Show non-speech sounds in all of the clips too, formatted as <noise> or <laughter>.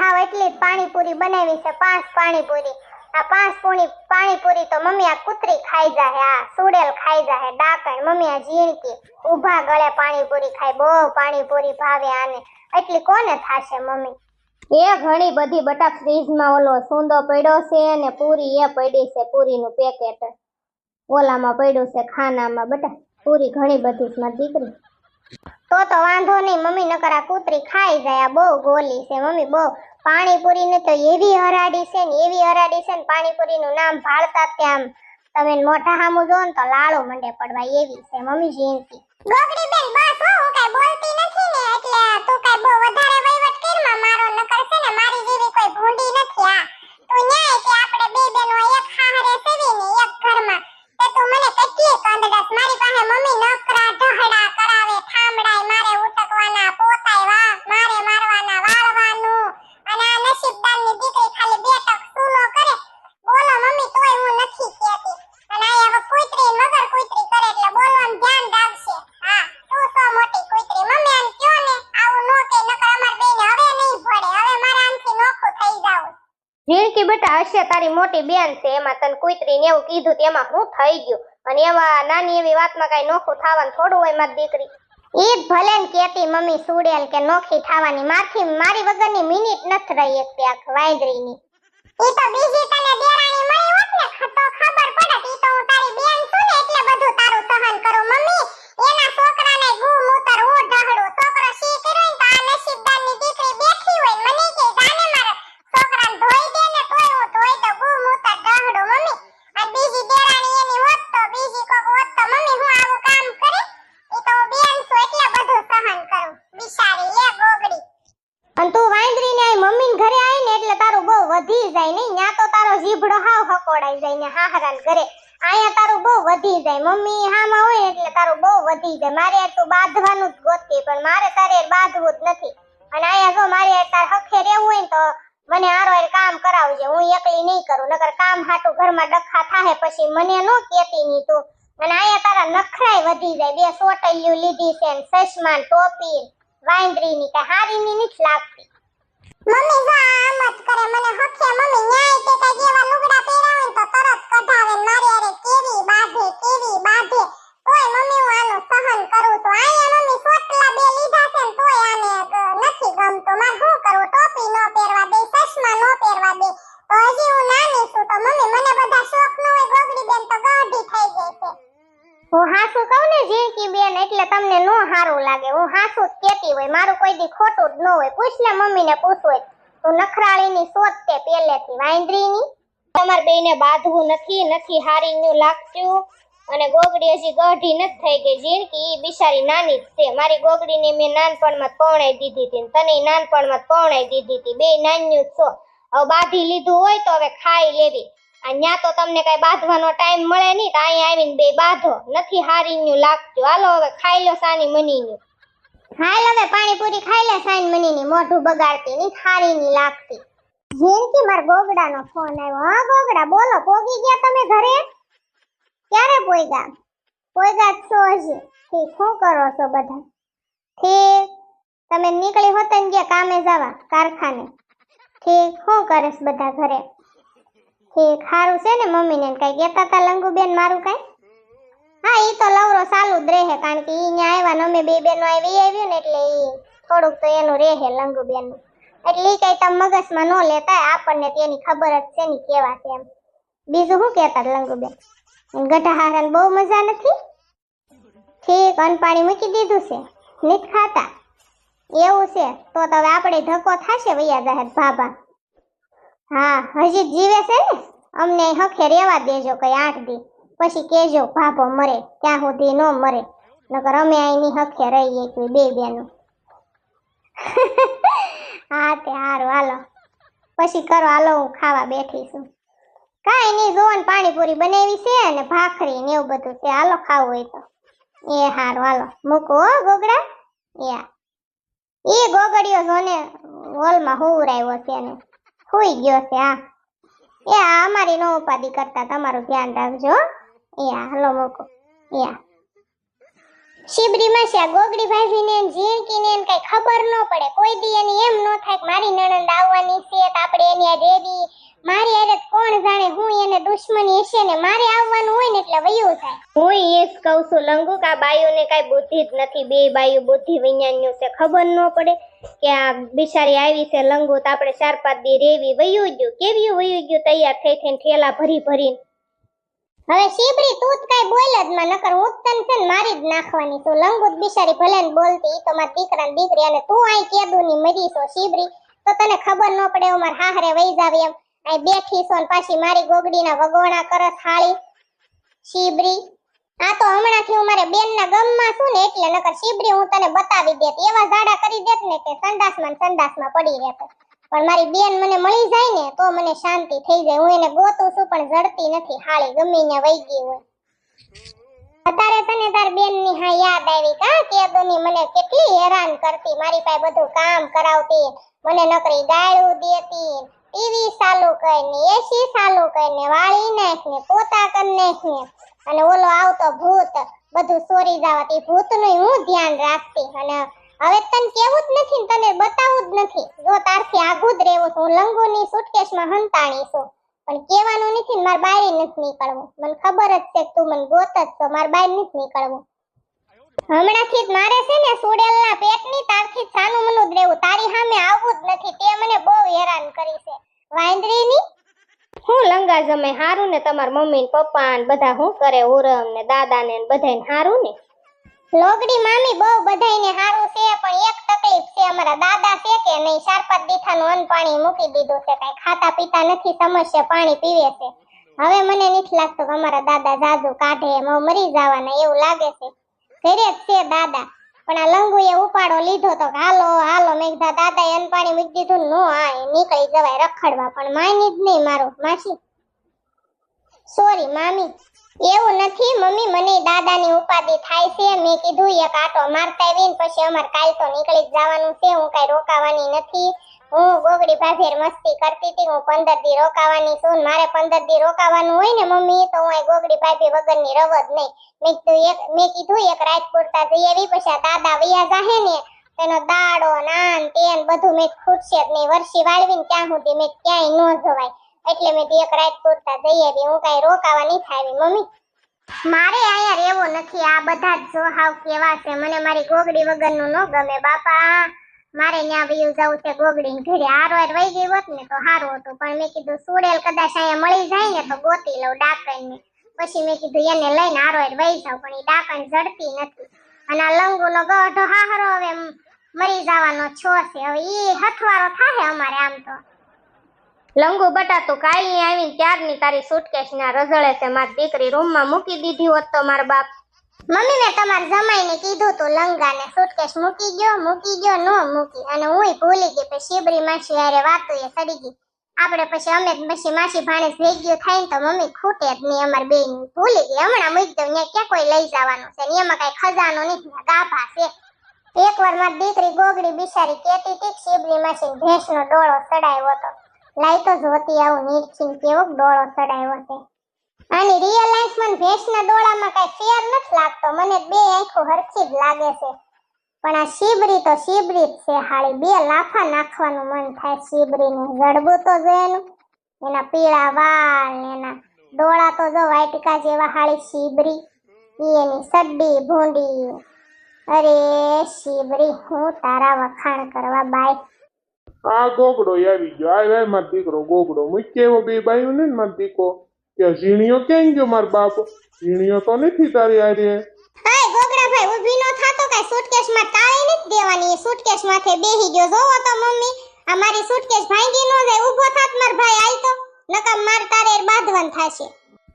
હાવ એટલી પાણીપુરી બનાવી છે, પાંચ પાણીપુરી. આ પાંચ પૂણી પાણીપુરી તો મમ્મી આ કૂતરી ખાઈ જાહે, આ સુડેલ ખાઈ જાહે, ડાકણ, મમ્મી આ ઝીણકી, ઊભા ગળે પાણીપુરી ખાય, બહુ પાણીપુરી ભાવે આને. એટલી કોને થાશે મમ્મી? એ ઘણી બધી બટા ફ્રીજમાં ઓલો સૂંદો પડ્યો છે ને પૂરી એ પડી છે, પૂરીનું પેકેટ. ઓલામાં પડ્યું છે ખાનામાં બટા, પૂરી ઘણી બધી મારી દીકરી. તો તો વાંધો નહીં. મમ્મી નકર આ કૂતરી ખાઈ જાય. બહુ ગોલી છે. મમ્મી બહુ પાણીપુરી ને તો એવી હરાડી છે ને, એવી હરાડી છે ને પાણીપુરી નું નામ ભાળતા ત્યાં તમે મોઢા સામું જો ને તો લાળો મંડે પડવા એવી છે. મમ્મી જયંતી ગોગડી બેન, બસ હું. કઈ બોલતી નથી ને, એટલે તું કઈ બહુ વધારે વહીવટ કરમાં મારો નકર છે ને મારી જેવી કોઈ ભૂંડી નથી આ તું ન્યાય કે આપણે બે બેનો એક હાહરે સેવી ને એક ઘરમાં તે તું મને કેટલી કંદડસ મારી પાસે મમ્મી નકરા ઢહડા કરાવે ઠામડાય મારે ઉટકવાના પોતાય વા મારે મારવાના વાળવાનું અને આ નસીબદારની દીકરી ખાલી બે ટક સૂલો કરે બોલો મમ્મી તોય હું નથી કહેતી અને આ હવે કુતરી ને વગર કુતરી કરે એટલે બોલવાનું ધ્યાન રાખશે હા તું સો મોટી કુતરી મમ્મી આમ કયો ને આવું નો કે નકર અમાર બેને હવે નહીં ભળે હવે મારે આમથી નોખું થઈ જાવ ઝીણકી બેટા હશે, તારી મોટી બેન છે, એમાં તને કુતરી ને એવું કીધું તેમાં હું થઈ ગયું. અને એવા નાની એવી વાતમાં કઈ નોખું થવાનું થોડું હોય મારી દીકરી. જ ભલે ને કેતી મમ્મી સુડેલ કે નોખી થવાની. માથી મારી વગરની મિનિટ નથી રહી એક ત્યાં વાંદરીની. ઈ તો બીજી તને દેરાણી મળી હોત ને ખ- તો ખબર પડત ઈ તો હું તારી બેન છું ને એટલે બધું તારું સહન કરું મમ્મી એના છોકરાને ગુ મૂતર હું ઢહડું છોકરો શી કર્યો ને તો આ નસીબદારની દીકરી બેઠી હોય ને મને કે જાને મારા છોકરાને ધોઈ દે ને તોય હું ધોઈ દઉં ગુ મૂતર ઢહડું મમ્મી આ બીજી દેરાણી એની હોત તો બીજી કોક હોત તો મમ્મી હું આવું કામ કરે ઈ તો હું બેન છું એટલે બધું સહન કરું બિચારી લે ગોગડી અને તું વાંદરી ને આઈ મમ્મી ઘરે આવી ને એટલે તારું બહુ વધી જાય નહીં ન્યા તો તારો જીભડો હાવ હકોડાઈ જાય ને હાહરાન ઘરે અહીંયા તારું બહુ વધી જાય મમ્મી હામાં હોય ને એટલે તારું બહુ વધી જાય મારે યાર બાંધવાનું જ ગોતી, પણ મારે તારે બાંધવું જ નથી. અને અહીંયા જો મારે તાર હખે રહેવું હોય ને તો મને હારો કામ કરાવજે. હું એકલી નહીં કરું, નકર કામ હાટું ઘરમાં ડખા થાહે પછી મને નો કેતી ની તું. અને અહીંયા તારા નખરાય વધી જાય. બે સોટલિયું લીધી છે ને ચશ્મા ટોપી વાંદરીની, કઈ હારીની નથી લાગતી. મમ્મી જો આમ જ કરે મને હખે મમ્મી ન્યાય તે કઈ જેવા લુગડા પહેરાવે ને તો તરત કઢાવે ને મારી હારે કેવી બાંધે કેવી બાંધે તોય મમ્મી હું આનું સહન કરું છું આયા મમ્મી સોટલા બે લીધા છે ને તોય આને ગ- નથી ગમતું મારે શું કરવું ટોપી નો પહેરવા દે ચશ્મા નો પહેરવા દે તો હજી હું નાની છું તો મમ્મી મને બધા શોખ નો હોય ગોગડી બેન તો ગાઢી થઈ ગઈ છે હું હાસુ કહું ને ઝીણકી બેન, એટલે તમને નો સારું લાગે. હું હાસુ જ કેતી હોય. મારું કોઈ દી ખોટું જ ન હોય. પૂછ ને મમ્મીને પૂછવું હોય તું નખરાળીની સોચ તે પહેલેથી? વાંદરીની? તમાર બેને બાંધવું નથી નથી હારીનું લાગતું અને ગોગડી હજી ગઢી નથી થઈ ગઈ. જીણકી એ બિચારી નાની જ છે. મારી ગોગડીને મેં નાનપણમાં જ પૌણાઈ દીધી હતી તને નાનપણમાં જ પૌણાઈ દીધી હતી. બે નાન્યું છો. હવે બાંધી લીધું હોય તો હવે ખાઈ લેવી. આ ન્યા તો તમને કઈ બાંધવાનો ટાઈમ મળે નહીં, તો અહીંયા આવીને બે બાંધો. નથી હારીનું લાગતું હાલો, હવે ખાઈ લો સાની મનીનું. હાલ હવે પાણીપુરી ખાઈ લે સાની મનીની. મોઢું બગાડતી ની હારીની લાગતી. જેનકી માર ગોગડાનો ફોન આવ્યો. હા, ગોગડા, બોલો, પોગી ગયા તમે ઘરે? ક્યારે પોઈગા પોઈગા જ છો હજી. ઠીક, શું કરો છો બધા? ઠીક. તમે નીકળી હોત ને ગયા કામે જવા, કારખાને. ઠીક, શું કરેશ બધા ઘરે? ઠીક સારું છે ને મમ્મીને કઈ કહેતા હતા લંગુબેન મારું કઈ? હા એ તો લવરો ચાલુ જ રહે, કારણ કે ઈ ન્યા આવ્યા ને અમે બે બેનો આવી આવ્યું ને એટલે ઈ થોડુંક તો એનું રહે લંગુબેન. એટલે ઈ કઈ તમે મગજમાં ન લેતા, આપણને તેની ખબર જ છે ને કેવા છે એમ. બીજું શું કહેતા લંગુબેન? ગઢા હારાને બહુ મજા નથી? ઠીક અન પાણી મૂકી દીધું છે. નીત ખાતા? એવું છે. તો તો આપણે ધક્કો થાશે વૈયા જાહેર ભાભા. હા, હજી જીવે છે ને? અમને હખે રેવા દેજો કઈ આઠ દી. પછી કેજો ભાભો મરે, ત્યાં સુધી ન મરે. નકર અમે અહીંની હખે રહીએ કોઈ બે બેનું. <laughs> હા, તે સારું હાલો. પછી કરો, હાલો, હું ખાવા બેઠી છું. કાંઈ નહીં, જોવાનું પાણીપુરી બનાવી છે ને ભાખરી ને એવું બધું છે. હાલો, ખાવું હોય તો. એ હારું, હાલો. મૂકો, હો, ગોગડા. યા એ ગોગડિયો જોને હોલમાં હુવરાયો છે ને હુઈ ગયો છે આ એ આ અમારી નો ઉપાધિ કરતા તમારું ધ્યાન રાખજો યા હલો, મોકો. એ હા શિબરી માસી ગોગડી ભાભીને ને ઝીણકીને ને કઈ ખબર ન પડે. કોઈ દી એની એમ ન થાય કે મારી નણંદ આવવાની છે, તો આપણે એની રેવી મારી કોણ જાણે હું એને દુશ્મની હશે ને મારે આવવાનું હોય ને એટલે વયું થાય. હું એ જ કહું છું લંગુ કે આ બાયુને કાંઈ બુદ્ધિ જ નથી. બે બાયુ બુદ્ધિ વિજ્ઞાનનું છે ખબર ન પડે કે આ બિચારી આવી છે લંગુ તો આપણે ચાર પાંચ દી રેવી વયું ગયું. કેવી વયું ગયું? તૈયાર થઈ થઈને ઠેલા ભરી ભરીને. હવે શીબરી તું જ કઈ બોલ જ માં નકર હું જ તને છે ને મારી જ નાખવાની છું. લંગુત બિચારી ભલે ને બોલતી તો મારા દીકરા ને દીકરી અને તું આઈ કેદુની મરી છો શીબરી તો તને ખબર ન પડે હું મારા હાહરે જાવી એમ. આઈ બેઠી છો ને પાછી મારી ગોગડીના વગોણા કરસ હાળી. શીબરી. આ તો હમણાંથી હું મારે બેનના ગમમાં છું ને એટલે નકર શીબરી હું તને બતાવી દેત. એવા ઝાડા કરી દેત ને કે સંડાસમાં સંડાસમાં પડી રહેત. પણ મારી બેન મને મળી જાય ને તો મને શાંતિ થઈ જાય. હું એને ગોતું છું પણ જડતી નથી. હાળી ગમે ને વહી ગઈ હોય. અત્યારે તને તાર બેનની હા યાદ આવી કા કેદોની મને કેટલી હેરાન કરતી. મારી પાસે બધું કામ કરાવતી. મને નકરી ગાળું દેતી. ટીવી ચાલુ કરીને એસી ચાલુ કરીને, વાળી નાખ ને પોતા કરી નાખ ને અને ઓલો આવતો ભૂત, બધું ચોરી જવાતી ભૂતનું હું ધ્યાન રાખતી. અને હવે તને કેવું જ નથી તને બતાવું જ નથી. જો તારથી આગું જ રહેવું હું લંગોની સુટકેસમાં હંતાણી છું. પણ કેવાનું નથી માર બારી નથી નીકળવું. મને ખબર જ છે તું મને ગોત જ છો માર બારી નથી નીકળવું. હમણાંથી જ મારે છે ને સુડેલના પેટની તારથી જ સાનું મનું જ રહેવું તારી સામે આવવું જ નથી તે મને બહુ હેરાન કરી છે વાંદરીની હું લંગા જમે હારું ને તમાર મમ્મી ને પપ્પા ને બધા હું કરે ઉરમ ને દાદા ને બધાને હારું ને? લોગડી મામી બહુ બધાયને હારું છે, પણ એક તકલીફ છે, અમારા દાદા છે કે નહીં ચાર પાંચ દીઠાનું અન્ન પાણી મૂકી દીધું છે, કઈ ખાતા પીતા નથી, સમસ્યા પાણી પીવે છે. હવે મને નથી લાગતું કે અમારા દાદા જાજુ કાઢે એમ મરી જવાના એવું લાગે છે. ઘરે જ છે દાદા, પણ આ લંગુએ ઉપાડો લીધો તો હાલો હાલો, મેં કીધા દાદાએ અનપાણી પાણી મૂકી દીધું, નો આ નીકળી જવાય રખડવા, પણ માની જ નહીં મારું, માસી. સોરી મામી. એવું નથી. મમ્મી મને દાદાની ઉપાધિ થાય છે. મેં કીધું, એક આટો મારતા આવીને પછી અમાર કાલ તો નીકળી જ જવાનું છે. હું કઈ રોકાવાની નથી. હું ગોગડી ભાભેર મસ્તી કરતી હતી. હું પંદર દી રોકાવાની છું મારે પંદર દી રોકાવાનું હોય ને મમ્મી, તો હું ગોગડી ભાભી વગરની રવ જ નહીં. મેં કીધું, એક મેં કીધું, એક રાત પૂરતા જઈ આવી, પછી આ દાદા વૈયા જાહે ને તેનો દાડો, નાન, તેન બધું મેં ખૂટશે જ નહીં. વર્ષી વાળવીને ત્યાં સુધી મેં ક્યાંય ન જવાય. એટલે મેં એક રાત પૂરતા જઈ આવી. હું કઈ રોકાવા નહીં મમ્મી. મારે અહીંયા રહેવું નથી. આ બધા જ હાવ કેવા છે. મને મારી ગોગડી વગરનું ન ગમે બાપા. મારે ત્યાં વયું જવું છે ગોગડી ઘરે. હારો હાર વહી ગઈ હોત ને તો સારું હતું. પણ મેં કીધું, સુડેલ કદાચ અહીંયા મળી જાય ને તો ગોતી લઉં ડાકણને. પછી મેં કીધું, એને લઈને હારો હાર વહી જાઉં, પણ એ ડાકણ જડતી નથી. અને આ લંગુનો ગઢો હારો હવે મરી જવાનો છો છે. હવે એ હથવારો થાય અમારે આમ તો. લંગુ બટા તું કાલની આવીને ત્યારની તારી સુટકેસ ના રઝળે છે. મારી દીકરી રૂમમાં મૂકી દીધી હોત તો મારા બાપ મમ્મી મેં તમારા જમાઈને કીધું તું, લંગાને સુટકેસ મૂકી ગયો મૂકી ગયો નો મૂકી. અને હુંય ભૂલી ગઈ, પછી શિબરી માસી હારે વાતો એ સડી ગઈ. આપણે પછી અમે પછી માસી ભાણે ભેગ્યું થાય ને તો મમ્મી ખૂટે જ નહીં અમારે બેન ભૂલી ગઈ, હમણાં મૂકી દઉં ત્યાં ક્યાં કોઈ લઈ જવાનું છે? ને એમાં કઈ ખજાનો નહીં ગાભા છે. એક વાર મારી દીકરી ગોગડી બિચારી કેતી હતી શિબરી માસી ભેંસનો ડોળો ચડાયો હતો. લાઈ જોતી આવું નીરખીને કેવો ડોળો ચડાવ્યો છે. આની રિયલ લાઈફમાં ભેંસના ડોળામાં કઈ ફેર નથી લાગતો. મને બે આંખો હરખી જ લાગે છે. પણ આ શીબરી તો શીબરી જ છે હાળી. બે લાફા નાખવાનું મન થાય શીબરીને. જડબું તો જો એનું. એના પીળા વાળ એના ડોળા તો જો વાટકા જેવા હાળી શીબરી. એની સડ્ડી ભૂંડી. અરે શિબરી, હું તારા વખાણ કરવા બાય. આ ગોગડો આવી ગયો. આ રે માર દીકરો ગોગડો. મૂકી એવો બે બાયું ને માર દીકરો? કે ઝીણીઓ ક્યાં ગયો મારો બાપ? ઝીણીઓ તો નથી તારી હાય ગોગડા ભાઈ, ઊભી નો થાતો કાઈ? સુટકેસમાં તાળી દેવાની. એ માથે બેહી ગયો. જોવો તો મમ્મી, આ મારી સુટકેસ ભાંગી નો જાય. ઊભો થાત માર ભાઈ, આઈ તો. નકમ માર તારે બાંધવાન થાશે.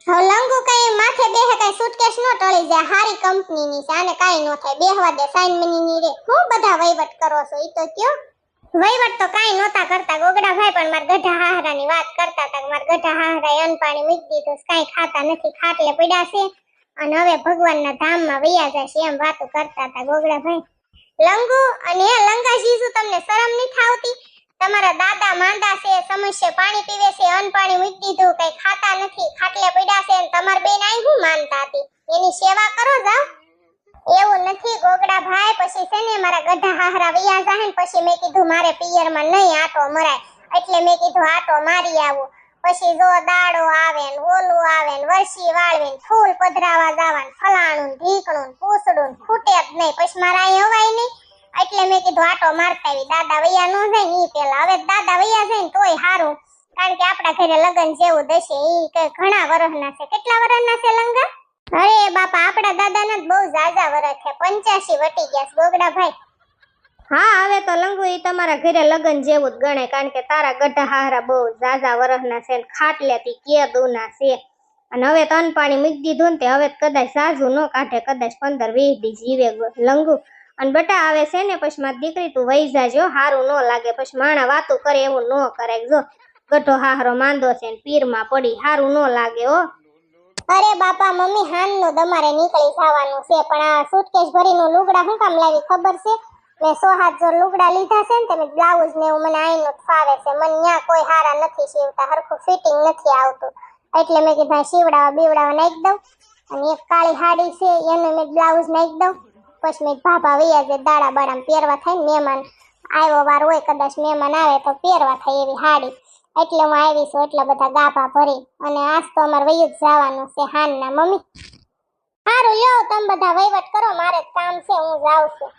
હવે લંગુ કઈ માથે બેહે કઈ સુટકેસ નો ટળી જાય. હારી કંપનીની છે. આને કાઈ થાય. બેહવા દે સાઈન મની ની રે. બધા વહીવટ કરો છો? ઈ તો કયો વહીવટ તો કાઈ નહોતા કરતા. ગોગડાભાઈ પણ માર ગઢા હાહરાની વાત કરતા હતા માર ગઢા હાહરાએ અન્ન પાણી મૂકી દીધું છે, ખાતા નથી ખાટલે પડ્યા અને હવે ભગવાનના ધામમાં વૈયા જશે એમ વાતો કરતા હતા ગોગડાભાઈ લંગુ અને લંગાજી શું તમને શરમ નહીં થાવતી તમારા દાદા માંદા છે સમસ્યા પાણી પીવે છે અન્ન પાણી મૂકી દીધું કઈ ખાતા નથી ખાટલે પડ્યા છે અને તમાર બેન આવી હું માનતા હતી? એની સેવા કરો જાવ એવું નથી, ગોગડા ભાઈ, પછી છે ને મારા ગઢા હાહરા વૈયા જાહે ને પછી મેં કીધું મારે પિયરમાં નહીં આટો મરાય. એટલે મેં કીધું આટો મારી આવું. પછી જો દાડો આવે ને ઓલું આવે ને વરસી વાળવે ને ફૂલ પધરાવા જાવા ને ફલાણું ઢીકણું પૂસડું ફૂટે જ નહીં. પછી મારા અહીં હવાય નહીં. એટલે મેં કીધું આટો મારતા આવી. દાદા વૈયા નો જાય ને ઈ પેલા. હવે દાદા વૈયા જાય ને તોય સારું કારણ કે આપણા ઘરે લગ્ન જેવું દશે ઈ ઘણા વર્ષના છે. કેટલા વર્ષના છે લંગા અરે બાપા, આપણા દાદાને બહુ ઝાઝા વર્ષ છે પંચ્યાસી વટી ગયા ગોગડા ભાઈ હા, હવે તો લંગુ એ તમારા ઘરે લગ્ન જેવું જ ગણે કારણ કે તારા ગઢા હારા બહુ ઝાઝા વરસના છે ને ખાટલેથી કેદુના છે. અને હવે તન પાણી મૂકી દીધું ને તે હવે કદાચ ઝાઝુ ન કાઢે, કદાચ પંદર વીસ દી જીવે લંગુ અને બટા આવે છે ને, પછી મારી દીકરી તું વહી જાજો હારું ન લાગે, પછી માણા વાતું કરે એવું ન કરે. જો ગઢો હારો માંદો છે ને, પીરમાં પડી સારું ન લાગે, હો. અરે બાપા, મમ્મી હાનનું તમારે નીકળી જવાનું છે, પણ આ સુટકેસ ભરીનું લુગડા શું કામ લાવી ખબર છે? મેં સો હાથ જો લુગડા લીધા છે ને, તમે બ્લાઉઝ ને એવું મને આઈનું ફાવે છે. મને ત્યાં કોઈ હારા નથી સીવતા, હરખું ફિટિંગ નથી આવતું. એટલે મેં કીધું સીવડાવા, બીવડાવા, નાખી દઉં. અને એક કાળી હાડી છે, એને મેં બ્લાઉઝ નાખી દઉં. પછી મેં ભાભા વૈયા જે દાડા બાડામાં પહેરવા થાય ને, મહેમાન આવ્યો વાર હોય, કદાચ મહેમાન આવે તો પહેરવા થાય એવી હાડી. એટલે હું આવી છું એટલે બધા ગાભા ભરી અને આજ તો અમારે વયું જ જવાનું છે હાનના મમ્મી. સારું લ્યો, તમે બધા વહીવટ કરો, મારે કામ છે, હું જાઉં છું.